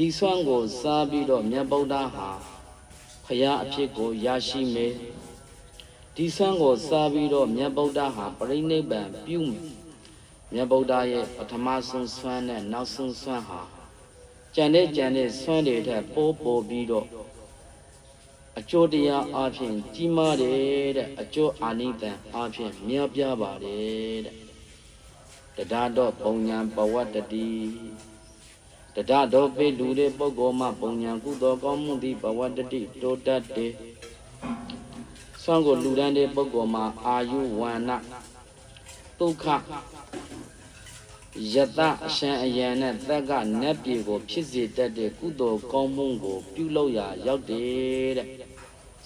ဒီဆွမ်းကိုစားပြီးတော့မြတ်ဗုဒ္ဓဟာဖရာအဖြစ်ကိုရရှိမယ်ဒီဆွမ်းကိုစားပြီးတော့မြတ်ဗုဒ္ဓဟာပြိဋိဘံပြုမယ်မြတ်ဗုဒ္ဓရဲ့ပထမဆုံးဆွမ်းနဲ့နောက်ဆုံးဆွမ်းဟာကြံတဲ့ကြံတဲ့ဆွမ်းတွေထက်ပိုးပိုပြီးတော့အကျိုးတရားအဖြစ်ကြီးမားတယ်တဲ့အကျိုးအာနိသံအဖြစ်မြောက်ပြပါတယ်တဲ့တဒါတော့ပုံညာပဝတ္တ တိတဒါတော့ပေလူတဲ့ပုဂ္ဂိုလ်မှပုံညာကုသိုလ်ကောင်းမှုသည်ပဝတ္တတိတိုးတက်တယ်ဆွမ်းကိုလူတန်းတဲ့ပုဂ္ဂိုလ်မှာအာယုဝန္နဒုက္ခယတအရှံအယံနဲ့သက်ကနတ်ပြည်ကို ဖြစ်စေတတ်တဲ့ကုသိုလ်ကောင်းမှုကို ပြုလုပ်ရာရောက်တယ်တဲ့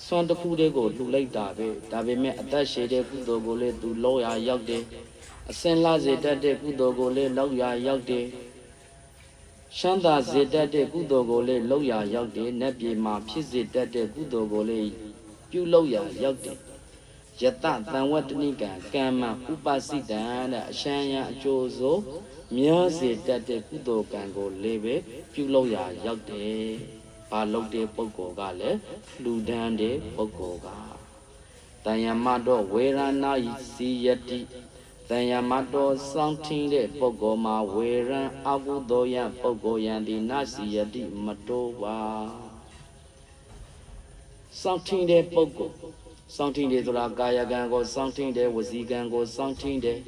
ဆွမ်းတစ်ခုတည်းကိုလှူလိုက်တာပဲဒါပေမဲ့အသက်ရှည်တဲ့ကုသိုလ်ကိုလည်းသူလုပ်ရာရောက်တယ်အစင်လာစေတတ်တဲ့ကုသိုလ်ကိုလည်းလုပ်ရာရောက်တယ် ရှမ်းသာစေတတ်တဲ့ကုသိုလ်ကိုလည်းလုပ်ရာရောက်တယ်နတ်ပြည်မှာဖြစ်စေတတ်တဲ့ကုသိုလ်ကိုလည်းပြုလုပ်ရာရောက်တယ်ယတသံဝတ္တနိကံကမ္မဥပစိတံတဲ့အရှမ်းရန်အကျိုးဆိုများစေတတ်တဲ့ကုသိုလ်ကံကိုလည်းပဲပြုလုပ်ရာရောက်တယ်။ဘာလုပ်တဲ့ပုဂ္ဂိုလ်ကလည်းလူဒန်းတဲ့ပုဂ္ဂိုလ်ကတန်ယမတော့ဝေရဏဤစီယတိ တန်ယမတော့စောင့်ထင်းတဲ့ပုဂ္ဂိုလ်မှာဝေရန်အကုသိုလ်ယပုဂ္ဂိုလ်ယံဒီနစီယတိမတိုးပါစောင့်ထင်းတဲ့ပုဂ္ဂိုလ်စောင့်ထင်းတယ်ဆိုတာကာယကံကိုစောင့်ထင်းတယ်ဝစီကံကိုစောင့်ထင်းတယ်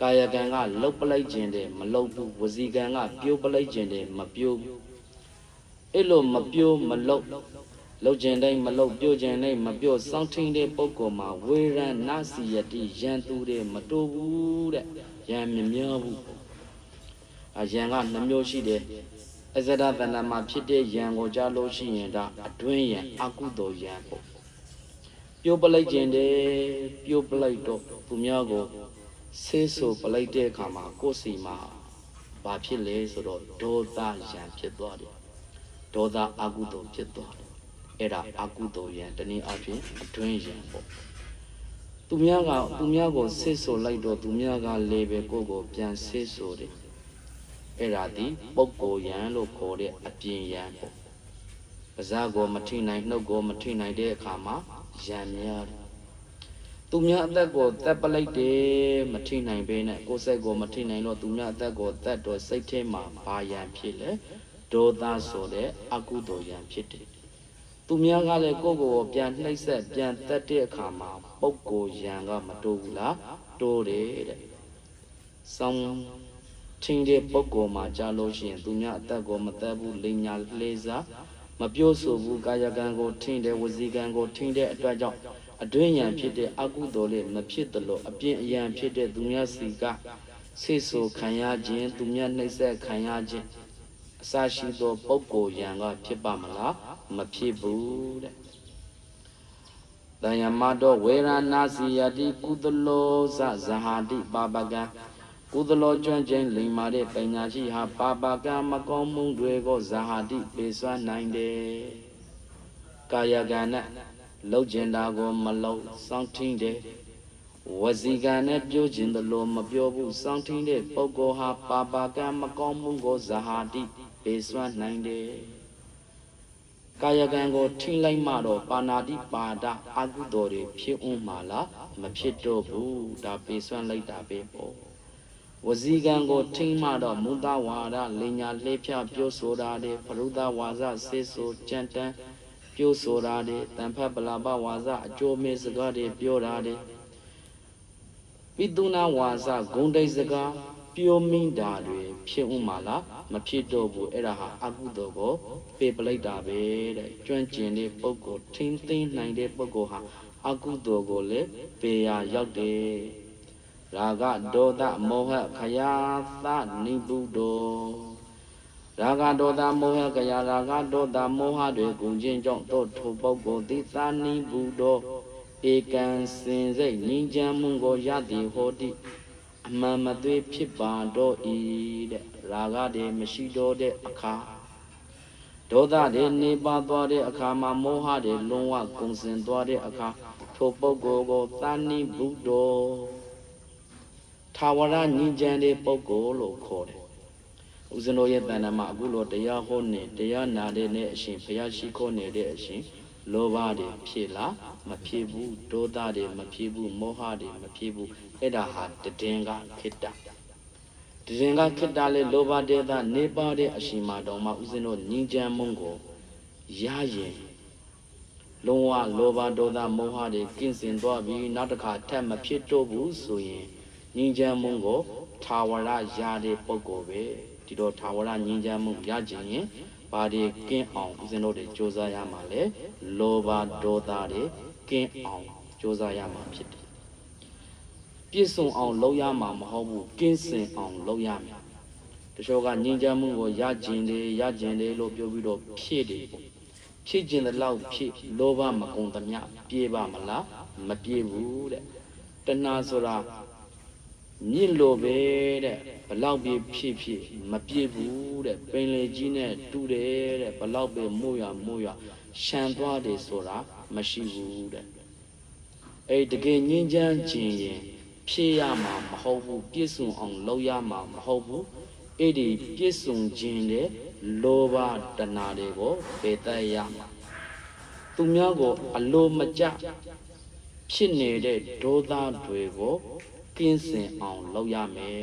ကာယကံကလှုပ်ပလိုက်ခြင်းတယ်မလှုပ်ဘူးဝစီကံကပြိုးပလိုက်ခြင်းတယ်မပြိုးဘူးအဲ့လိုမပြိုးမလှုပ် လှုပ်ခြင်းတိုင်းမလှုပ်ပြိုးခြင်းတိုင်းမပြိုးစောင့်ထင်းတဲ့ပုဂ္ဂိုလ်မှာဝေရဏနာစီယတိယံသူတဲ့မတိုးဘူးတဲ့ယံမများဘူးအယံကနှမျိုးရှိတယ်အဇဒတဏ္ဍမှာဖြစ်တဲ့ယံကိုကြားလို့ရှိရင်ဒါအတွင်းယံအကုသိုလ်ယံပေါ့ပြိုးပလိုက်ခြင်းတယ်ပြိုးပလိုက်တော့သူများကိုဆေးဆူပလိုက်တဲ့အခါမှာကိုယ်စီမှာဘာဖြစ်လဲဆိုတော့ဒေါသယံဖြစ်သွားတယ်ဒေါသအကုသိုလ်ဖြစ်သွားတယ် အဲ့ဒါအကုသိုလ်ယံတနည်းအားဖြင့်အတွင်းယံပေါ့သူများကသူများကိုဆေးဆူလိုက်တော့သူများကလည်းပဲကိုယ့်ကိုပြန်ဆေးဆူတယ်အဲ့ဒါဒီပုဂ္ဂိုလ်ယံလို့ခေါ်တဲ့အပြင်ယံပေါ့ပါးစပ်ကိုမထိနိုင်နှုတ်ကိုမထိနိုင်တဲ့အခါမှာရံများတယ်သူများအသက်ကိုတက်ပလိုက်တယ်မထိနိုင်ဘဲနဲ့ကိုယ်စိတ်ကိုမထိနိုင်တော့သူများအသက်ကိုတက်တော့စိတ်ထဲမှာဘာယံဖြစ်လဲဒေါသဆိုတဲ့အကုသိုလ်ယံဖြစ်တယ် သူများကလည်းကိုယ့်ကိုယ်ကိုပြန်နှိပ်စက်ပြန်တက်တဲ့အခါမှာပုပ်ကိုယံကမတိုးဘူးလားတိုးတယ်တဲ့ဆောင်းချင်းတဲ့ပုပ်ကိုမှာကြားလို့ရှိရင်သူများအသက်ကိုမတက်ဘူးလိညာလှေးစားမပြောဆိုဘူးကာယကံကိုထင်းတယ်ဝစီကံကိုထင်းတဲ့အတွက်ကြောင့်အတွင်းယံဖြစ်တဲ့အကုသိုလ်လေးမဖြစ်သလိုအပြင်းအယံဖြစ်တဲ့သူများစီကဆိတ်ဆိုခံရခြင်းသူများနှိပ်စက်ခံရခြင်း အစရှိသောပုဂ္ဂိုလ်ယံကဖြစ်ပါမလားမဖြစ်ဘူးတဲ့တယမတောဝေရဏစီယတိကုသလောဇဇဟာတိပါပကံကုသလောကျွမ်းကျင်လိမ္မာတဲ့ပညာရှိဟာပါပကံမကောင်းမှုတွေကိုဇဟာတိပေစွမ်းနိုင်တယ်ကာယကံနဲ့လှုပ်ကျင်တာကိုမလှုပ်စောင့်ထင်းတယ်ဝစီကံနဲ့ပြောခြင်းတလို့မပြောဘူးစောင့်ထင်းတဲ့ပုဂ္ဂိုလ်ဟာပါပကံမကောင်းမှုကိုဇဟာတိ ပေစွမ်းနိုင်တယ်ကာယကံကိုထိလိုက်မှတော့ပါဏာတိပါဒအကုသိုလ်တွေဖြစ်ဦးမှာလားမဖြစ်တော့ဘူးဒါပေစွမ်းလိုက်တာပဲပေါ့ဝစီကံကိုထိမှတော့မုဒဝါဒလင်ညာလှေဖြပြောဆိုတာတဲ့ပရုဒဝါစဆေဆိုကြံတန်းပြောဆိုတာတဲ့တန်ဖတ်ပလာပဝါစအကျိုးမေစကားတွေပြောတာတဲ့ပိတုနာဝါစဂုံတိတ်စကား ပြောမိတာတွေဖြစ်ဦးမှာလားမဖြစ်တော့ဘူးအဲ့ဒါဟာအကုသိုလ်ကိုပေပလိုက်တာပဲတဲ့ကျွမ်းကျင်တဲ့ပုဂ္ဂိုလ်ထင်းသိမ်းနိုင်တဲ့ပုဂ္ဂိုလ်ဟာအကုသိုလ်ကိုလည်းပေရာရောက်တယ်ရာဂဒေါသမောဟခယာသနိဗ္ဗုဒ္ဓောရာဂဒေါသမောဟခယာရာဂဒေါသမောဟတွေကုန်ခြင်းကြောင့်တို့ထိုပုဂ္ဂိုလ်သည်သာနိဗ္ဗုဒ္ဓောဧကံစင်စိတ်ငြိမ်းချမ်းမှုကိုရသည်ဟောတိ အမှန်မသွေးဖြစ်ပါတော့ဤတဲ့ရာဂတွေမရှိတော့တဲ့အခါဒေါသတွေနေပါသွားတဲ့အခါမှာမောဟတွေလုံးဝကုန်စင်သွားတဲ့အခါထိုပုဂ္ဂိုလ်ကိုသာနိဗ္ဗုဒ္ဓောထာဝရညဉ့်ချမ်းတဲ့ပုဂ္ဂိုလ်လို့ခေါ်တယ်ဦးဇင်းတို့ရဲ့တဏ္ဍာမှာအခုလိုတရားဟောနေတရားနာတဲ့နဲ့အရှင်ဘုရားရှိခိုးနေတဲ့အရှင် လောဘတွေဖြစ်လားမဖြစ်ဘူးဒေါသတွေမဖြစ်ဘူးမောဟတွေမဖြစ်ဘူးအဲ့ဒါဟာတည်င်းကခိတ္တတည်င်းကခိတ္တလေလောဘဒေသနေပါတဲ့အရှင်မာတော်မှာဦးဇင်းတို့ညီချမ်းမုံကိုရရင်လုံးဝလောဘဒေါသမောဟတွေကင်းစင်သွားပြီးနောက်တစ်ခါထပ်မဖြစ်တော့ဘူးဆိုရင်ညီချမ်းမုံကိုထာဝရရတဲ့ပုံကိုပဲဒီတော့ထာဝရညီချမ်းမုံရခြင်းရင် ဘာတွေကင်းအောင်ဦးဇင်းတို့တွေစ조사ရမှာလဲလောဘဒေါသတွေကင်းအောင်စ조사ရမှာဖြစ်တယ်ပြည့်စုံအောင်လုပ်ရမှာမဟုတ်ဘူးကင်းစင်အောင်လုပ်ရမယ်တချို့ကညီချမ်းမှုကိုရခြင်းတယ်ရခြင်းတယ်လို့ပြောပြီးတော့ဖြည့်တယ်ပေါ့ဖြည့်ခြင်းတဲ့လောက်ဖြည့်လောဘမကုန်သမျှပြေပါမလားမပြေဘူးတဲ့တဏှာဆိုတာ မြင့်လို့ပဲတဲ့ဘလောက်ပဲဖြစ်ဖြစ်မပြေဘူးတဲ့ပင်လေကြီးနဲ့တူတယ်တဲ့ဘလောက်ပဲမို့ရမို့ရရှံသွားတယ်ဆိုတာမရှိဘူးတဲ့အဲ့တကယ်ငြင်းချမ်းခြင်းရင်ဖြည့်ရမှာမဟုတ်ဘူးပြည့်စုံအောင်လုပ်ရမှာမဟုတ်ဘူးအဲ့ဒီပြည့်စုံခြင်းတဲ့လောဘတဏှာတွေကိုပယ်တတ်ရမှာသူများကိုအလိုမကျဖြစ်နေတဲ့ဒေါသတွေကို ကင်းစင်အောင်လုပ်ရမယ်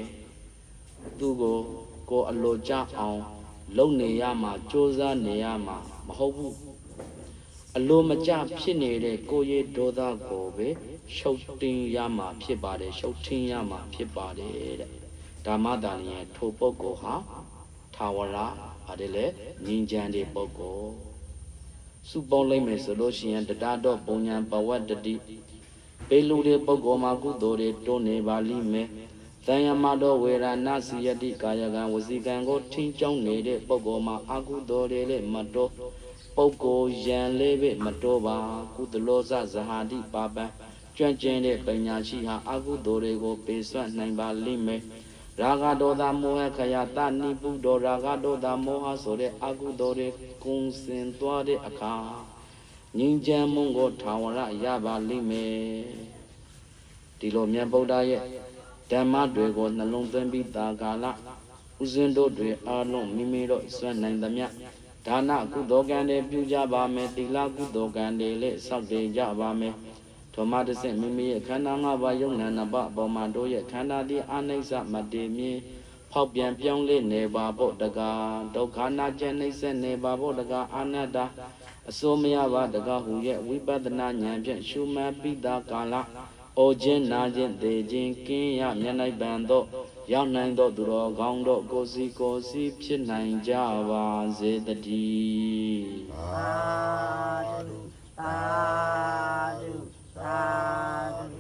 သူကိုကိုအလိုကျအောင်လုပ်နေရမှာစ조사နေရမှာမဟုတ်ဘူးအလိုမကျဖြစ်နေတဲ့ကိုယ့်ရဲ့ဒေါသကိုပဲရှုပ်တင်ရမှာဖြစ်ပါတယ်ရှုပ်ထင်းရမှာဖြစ်ပါတယ်တဲ့ဓမ္မတာလျင်ထိုပုဂ္ဂိုလ်ဟာထာဝရပါတယ်လေငြိမ်းချမ်းတဲ့ပုဂ္ဂိုလ်စုပေါင်းလိုက်မယ်ဆိုလို့ရှိရင်တတတော့ပုံညာပဝတ္တတိ ပေလူတဲ့ပုဂ္ဂိုလ်မှာကုသိုလ်တွေတွန်းနေပါလိမ့်မယ်တန်ယမတော်ဝေရဏစီယတိကာယကံဝစီကံကိုထင်းကြောင်းနေတဲ့ပုဂ္ဂိုလ်မှာအကုသိုလ်တွေလည်းမတော်ပုဂ္ဂိုလ်ယံလေးပဲမတော်ပါကုသလောဇဇဟာတိပါပံကျွမ်းကျင်တဲ့ပညာရှိဟာအကုသိုလ်တွေကိုပေဆွတ်နိုင်ပါလိမ့်မယ်ရာဂဒေါသမောဟခယတနိပုဒောရာဂဒေါသမောဟဆိုတဲ့အကုသိုလ်တွေကုံစင်သွားတဲ့အခါ ငြိမ်းချမ်းမှုကိုထာဝရရပါလိမ့်မယ်ဒီလိုမြတ်ဗုဒ္ဓရဲ့ဓမ္မတွေကိုနှလုံးသွင်းပြီးတာကာလဥစဉ်တို့တွေအားလုံးမိမိတို့စွန့်နိုင်သမျှဒါနကုသိုလ်ကံတွေပြုကြပါမယ်သီလကုသိုလ်ကံတွေလည်းစောင့်တည်ကြပါမယ်ထိုမှတစ်ဆင့်မိမိရဲ့ခန္ဓာ၅ပါးယုံနာနှစ်ပါးအပေါ်မှာတို့ရဲ့ခန္ဓာသည်အနိစ္စမတည်မြင်ဖောက်ပြန်ပြောင်းလဲနေပါဖို့တကားဒုက္ခနာကျနှိမ့်ဆက်နေပါဖို့တကားအာနတ္တ အစိုးမရပါတကဟူရဲ့ဝိပဿနာဉာဏ်ဖြင့်ရှုမှတ်ပြီးသားကာလအိုခြင်းနာခြင်းသေခြင်းကင်းရမျက်နှိုက်ပံသောရောက်နိုင်သောသူတော်ကောင်းတို့ကိုစီကိုစီဖြစ်နိုင်ကြပါစေတည်းသာဓုသာဓုသာဓု